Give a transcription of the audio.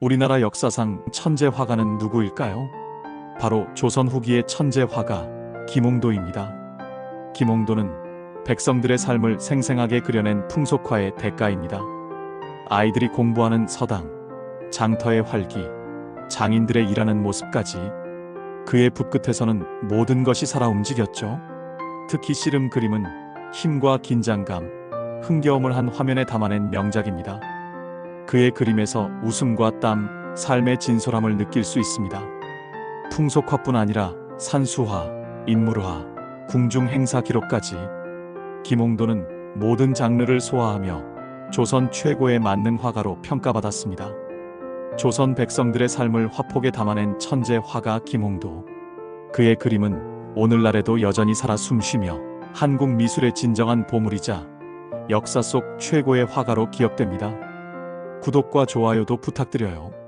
우리나라 역사상 천재 화가는 누구일까요? 바로 조선 후기의 천재 화가 김홍도입니다. 김홍도는 백성들의 삶을 생생하게 그려낸 풍속화의 대가입니다. 아이들이 공부하는 서당, 장터의 활기, 장인들의 일하는 모습까지 그의 붓끝에서는 모든 것이 살아 움직였죠. 특히 씨름 그림은 힘과 긴장감, 흥겨움을 한 화면에 담아낸 명작입니다. 그의 그림에서 웃음과 땀, 삶의 진솔함을 느낄 수 있습니다. 풍속화뿐 아니라 산수화, 인물화, 궁중 행사 기록까지 김홍도는 모든 장르를 소화하며 조선 최고의 만능 화가로 평가받았습니다. 조선 백성들의 삶을 화폭에 담아낸 천재 화가 김홍도. 그의 그림은 오늘날에도 여전히 살아 숨쉬며 한국 미술의 진정한 보물이자 역사 속 최고의 화가로 기억됩니다. 구독과 좋아요도 부탁드려요.